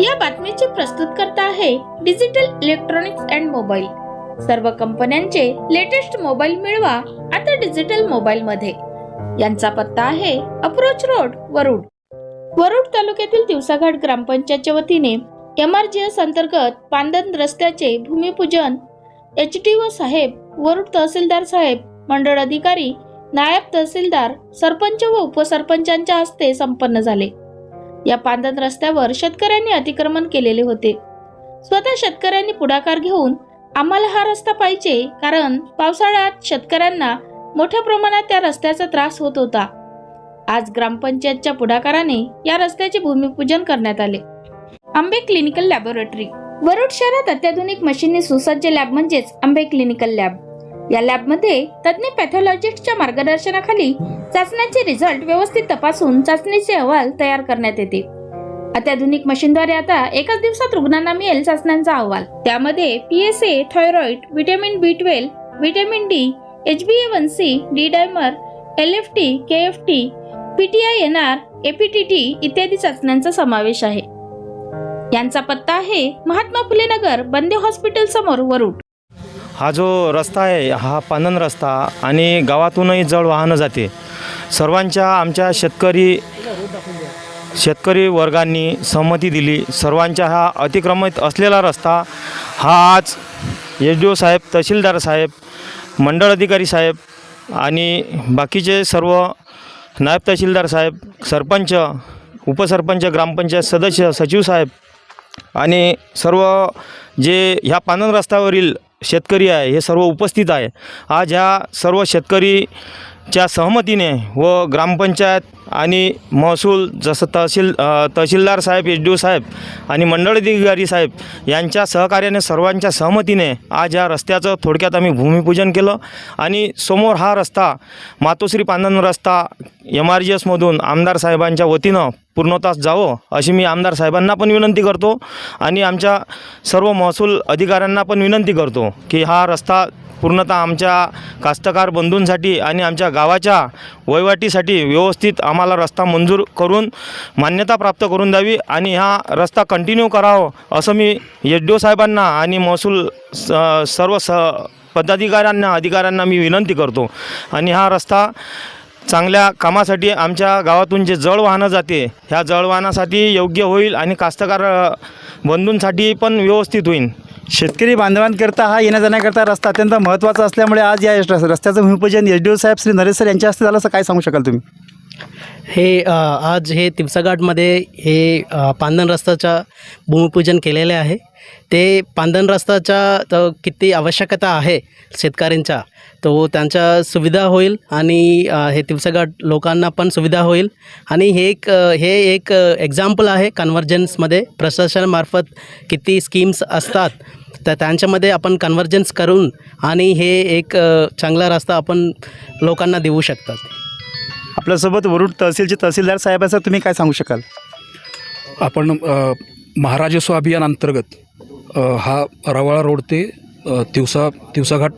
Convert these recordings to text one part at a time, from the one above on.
या बातमीचे प्रस्तुत करता आहे डिजिटल इलेक्ट्रॉनिक्स अँड मोबाईल. सर्व कंपन्यांचे लेटेस्ट मोबाईल मिळवा आता डिजिटल मोबाईल मध्ये यांचा पत्ता आहे अप्रोच रोड वरुड. वरुड तालुक्यातील दिवसाघाट ग्रामपंचायतच्या वतीने एम आर जी एस अंतर्गत पांदन रस्त्याचे भूमिपूजन एच टी ओ साहेब वरुड तहसीलदार साहेब मंडळ अधिकारी नायब तहसीलदार सरपंच व उपसरपंचांच्या हस्ते संपन्न झाले. या पांदन रस्त्यावर शेतकऱ्यांनी अतिक्रमण केलेले होते. स्वतः शेतकऱ्यांनी पुढाकार घेऊन आम्हाला हा रस्ता पाहिजे कारण पावसाळ्यात शेतकऱ्यांना मोठ्या प्रमाणात त्या रस्त्याचा त्रास होत होता. आज ग्रामपंचायतच्या पुढाकाराने या रस्त्याचे भूमिपूजन करण्यात आले. आंबे क्लिनिकल लॅबोरेटरी. वरुड शहरात अत्याधुनिक मशीनने सुसज्ज लॅब म्हणजेच आंबे क्लिनिकल लॅब. या लॅबमध्ये तज्ज्ञ पॅथॉलॉजिस्टच्या मार्गदर्शनाखाली चाचण्यांचे रिझल्ट व्यवस्थित तपासून चाचणीचे अहवाल तयार करण्यात येते. अत्याधुनिक मशीनद्वारे आता एकाच दिवसात रुग्णांना मिळेल चाचण्यांचा अहवाल. त्यामध्ये PSA thyroid vitamin B twelve vitamin D H B A one C D dimer L F T K F T PTI N R APTT इत्यादी चाचण्यांचा समावेश आहे. यांचा पत्ता आहे महात्मा फुले नगर बंदे हॉस्पिटल समोर वरुड. हा जो रस्ता आहे हा पानन रस्ता आणि गावातूनही जड वाहनं जाते. सर्वांच्या आमच्या शेतकरी शेतकरी वर्गांनी संमती दिली. सर्वांच्या हा अतिक्रमित असलेला रस्ता हा आज एच डी ओ साहेब तहसीलदार साहेब मंडळ अधिकारी साहेब आणि बाकीचे सर्व नायब तहसीलदार साहेब सरपंच उपसरपंच ग्रामपंचायत सदस्य सचिव साहेब आणि सर्व जे ह्या पानन रस्त्यावरील शेतकरी आहे हे सर्व उपस्थित आहे. आज ह्या सर्व शेतकरी च्या सहमतीने व ग्रामपंचायत आणि महसूल जसं तहसील तहसीलदार साहेब एच डी ओ साहेब आणि मंडळाधिकारी साहेब यांच्या सहकार्याने सर्वांच्या सहमतीने आज या रस्त्याचं थोडक्यात आम्ही भूमिपूजन केलं. आणि समोर हा रस्ता मातोश्री पानन रस्ता एम आर जी एसमधून आमदार साहेबांच्या वतीनं पूर्णतास जावं अशी मी आमदार साहेबांना पण विनंती करतो. आणि आमच्या सर्व महसूल अधिकाऱ्यांना पण विनंती करतो की हा रस्ता पूर्णतः आमच्या कास्तकार बंधूंसाठी आणि आमच्या गावाच्या वहिवाटीसाठी व्यवस्थित आम्हाला रस्ता मंजूर करून मान्यता प्राप्त करून द्यावी आणि हा रस्ता कंटिन्यू करावं असं मी येड्डो साहेबांना आणि महसूल स सर्व स पदाधिकाऱ्यांना अधिकाऱ्यांना मी विनंती करतो. आणि हा रस्ता चांगल्या कामासाठी आमच्या गावातून जे जळ वाहनं जाते ह्या जळ वाहनासाठी योग्य होईल आणि कास्तकार बंधूंसाठी पण व्यवस्थित होईल. शेतकरी बांधवांकरता हा येण्या जाण्याकरता रस्ता अत्यंत महत्त्वाचा असल्यामुळे आज या रस्त्याचं भूमिपूजन एच डी ओ साहेब श्री नरेश सर यांच्या हस्ते झालं असं काय सांगू शकाल तुम्ही? हे आज हे तिवसाघाटमध्ये हे पांदन रस्त्याचं भूमिपूजन केलेले आहे. ते पांदन रस्त्याच्या तर किती आवश्यकता आहे शेतकऱ्यांच्या तो त्यांच्या सुविधा होईल आणि हे तिवसाघाट लोकांना पण सुविधा होईल. आणि हे एक हे एक एक्झाम्पल आहे कन्व्हर्जन्समध्ये प्रशासनामार्फत किती स्कीम्स असतात तर त्यांच्यामध्ये आपण कन्व्हर्जन्स करून आणि हे एक चांगला रस्ता आपण लोकांना देऊ शकतात. आपल्यासोबत वरुड तहसीलचे तहसीलदार साहेब असं तुम्ही काय सांगू शकाल? आपण महाराजस्व अभियान अंतर्गत हा रवाळा रोड ते तिवसा तिवसाघाट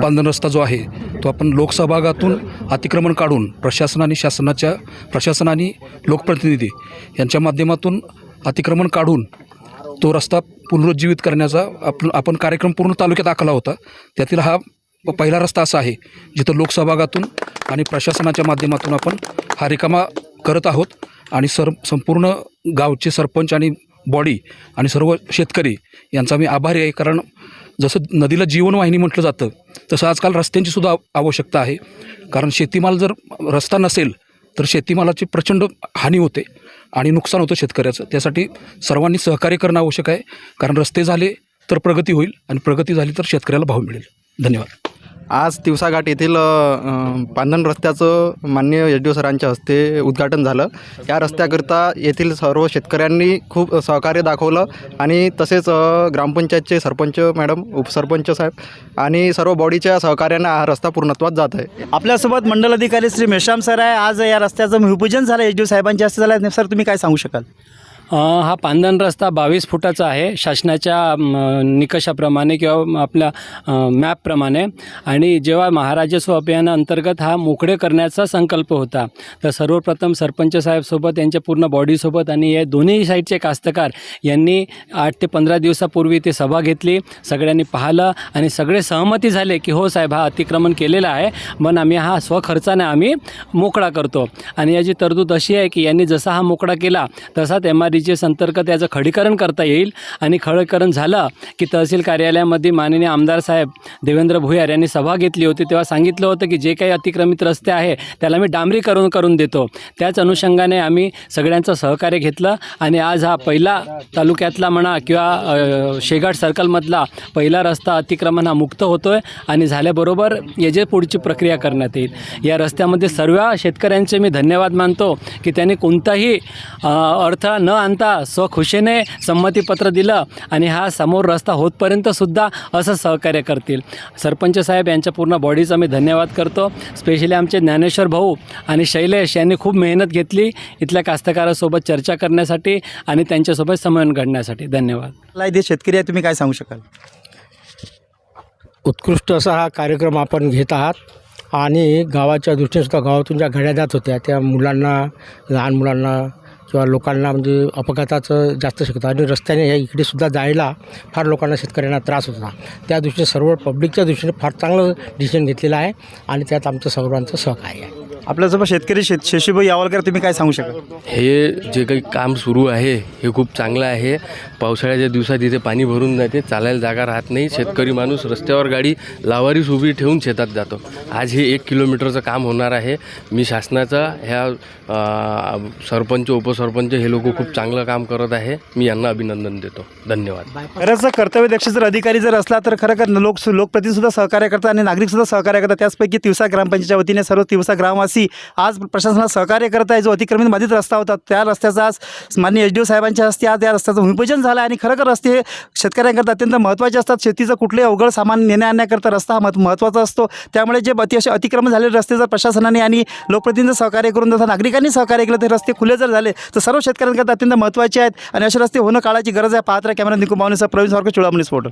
बांधण रस्ता जो आहे तो आपण लोकसहभागातून अतिक्रमण काढून प्रशासन आणि शासनाच्या प्रशासन आणि लोकप्रतिनिधी यांच्या माध्यमातून अतिक्रमण काढून तो रस्ता पुनरुज्जीवित करण्याचा आपण आपण कार्यक्रम पूर्ण तालुक्यात आखला होता. त्यातील हा व पहिला रस्ता असा आहे जिथं लोकसहभागातून आणि प्रशासनाच्या माध्यमातून आपण हा रिकामा करत आहोत आणि सर संपूर्ण गावचे सरपंच आणि बॉडी आणि सर्व शेतकरी यांचा मी आभारी आहे. कारण जसं नदीला जीवनवाहिनी म्हटलं जातं तसं आजकाल रस्त्यांची सुद्धा आवश्यकता आहे. कारण शेतीमाल जर रस्ता नसेल तर शेतीमालाची प्रचंड हानी होते आणि नुकसान होतं शेतकऱ्याचं. त्यासाठी सर्वांनी सहकार्य करणं आवश्यक आहे. कारण रस्ते झाले तर प्रगती होईल आणि प्रगती झाली तर शेतकऱ्याला भाव मिळेल. धन्यवाद. आज तिवसाघाट येथील पांधन रस्त्याचं माननीय एच डी ओ सरांच्या हस्ते उद्घाटन झालं. या रस्त्याकरिता येथील सर्व शेतकऱ्यांनी खूप सहकार्य दाखवलं आणि तसेच ग्रामपंचायतचे सरपंच मॅडम उपसरपंच साहेब आणि सर्व बॉडीच्या सहकार्यानं हा रस्ता पूर्णत्वात जात आहे. आपल्यासोबत मंडल अधिकारी श्री मेश्राम सर आहे. आज या रस्त्याचं भूमिपूजन झालं. एच डी ओ साहेबांच्या हस्ते झालं. सर तुम्ही काय सांगू शकाल? हा पांदन रस्ता बावीस फुटाचा आहे. शासनाच्या निकषाप्रमाणे किंवा आपल्या मॅपप्रमाणे. आणि जेव्हा महाराजस्व अभियानाअंतर्गत हा मोकळे करण्याचा संकल्प होता तर सर्वप्रथम सरपंच साहेबसोबत यांच्या पूर्ण बॉडीसोबत आणि या दोन्ही साईडचे कास्तकार यांनी आठ ते पंधरा दिवसापूर्वी ते सभा घेतली. सगळ्यांनी पाहिलं आणि सगळे सहमती झाले की हो साहेब हा अतिक्रमण केलेला आहे. पण आम्ही हा स्वखर्चाने आम्ही मोकळा करतो. आणि याची तरतूद अशी आहे की यांनी जसा हा मोकळा केला तसाच एम आर डी संतर्क त्याचं खडीकरण करता येईल. आणि खडीकरण झालं की तहसील कार्यालयामध्ये माननीय आमदार साहेब देवेंद्र भुयार यांनी सभा घेतली होती. तेव्हा सांगितलं होतं की जे काही अतिक्रमित रस्ते आहे त्याला मी डांबरी करून करून देतो. त्याच अनुषंगाने आम्ही सगळ्यांचं सहकार्य घेतलं. आणि आज हा पहिला तालुक्यातला म्हणा किंवा शेगाट सर्कलमधला पहिला रस्ता अतिक्रमण हा मुक्त होतो आहे आणि झाल्याबरोबर याचे पुढची प्रक्रिया करण्यात येईल. या रस्त्यामध्ये सर्व शेतकऱ्यांचे मी धन्यवाद मानतो की त्यांनी कोणताही अडथळा न आणता स्वखुशीने संमतीपत्र दिलं आणि हा समोर रस्ता होतपर्यंतसुद्धा असं सहकार्य करतील. सरपंच साहेब यांच्या पूर्ण बॉडीचा मी धन्यवाद करतो. स्पेशली आमचे ज्ञानेश्वर भाऊ आणि शैलेश यांनी खूप मेहनत घेतली इथल्या कास्तकारासोबत चर्चा करण्यासाठी आणि त्यांच्यासोबत समन्वय घडण्यासाठी. धन्यवाद. मला इथे शेतकरी आहे तुम्ही काय सांगू शकाल? उत्कृष्ट असा हा कार्यक्रम आपण घेत आहात आणि गावाच्या दृष्टीने सुद्धा गावातून ज्या घड्या जात होत्या त्या मुलांना लहान मुलांना किंवा लोकांना म्हणजे अपघाताचं जास्त शक्यता आणि रस्त्याने या इकडे सुद्धा जायला फार लोकांना शेतकऱ्यांना त्रास होता त्या दृष्टीने सर्व पब्लिकच्या दृष्टीने फार चांगलं डिसिजन घेतलेलं आहे आणि त्यात आमचं सर्वांचं सहकार्य आहे. आपल्यासोबत शेतकरी शेत शशीभाई यावलकर तुम्ही काय सांगू शकाल? हे जे काही काम सुरू आहे हे खूप चांगलं आहे. पावसाळ्याच्या दिवसात इथे पाणी भरून जाते चालायला जागा राहत नाही. शेतकरी माणूस रस्त्यावर गाडी लावारीस उभी ठेवून शेतात जातो. आज हे एक किलोमीटरचं काम होणार आहे. मी शासनाचा ह्या सरपंच उपसरपंच हे लोक खूप चांगलं काम करत आहे. मी यांना अभिनंदन देतो. धन्यवाद. खरंच कर्तव्यदक्ष जर अधिकारी जर असला तर खरं खर लोक लोकप्रतिनिधी सुद्धा सहकार्य करतात आणि नागरिक सुद्धा सहकार्य करतात. त्याचपैकी तिवसा ग्रामपंचायतच्या वतीने सर्व तिवसा ग्रामवासी आज प्रशासनाला सहकार्य करत आहे जो अतिक्रमित बाधित रस्ता होता त्या रस्त्याचा आज माननीय एच डी ओ साहेबांच्या हस्ते आज या रस्त्याचं भूमिपूजन झालं आणि खरोखर रस्ते शेतकऱ्यांकरता अत्यंत महत्त्वाचे असतात. शेतीचं कुठलंही अवघड सामान नेण्या आणण्याकरता रस्ता हा महत् महत्त्वाचा असतो. त्यामुळे जे अति असे अतिक्रमण झालेले रस्ते जर प्रशासनाने आणि लोकप्रतिनिधींचं सहकार्य करून जसं नागरिकांनी सहकार्य केलं तर रस्ते खुले जर झाले तर सर्व शेतकऱ्यांकरता अत्यंत महत्त्वाचे आहेत. आणि असे रस्ते होणं काळाची गरज आहे. पात्र कॅमेरा निकुमावणीचा प्रवीण सारखं चुळामणी स्फोट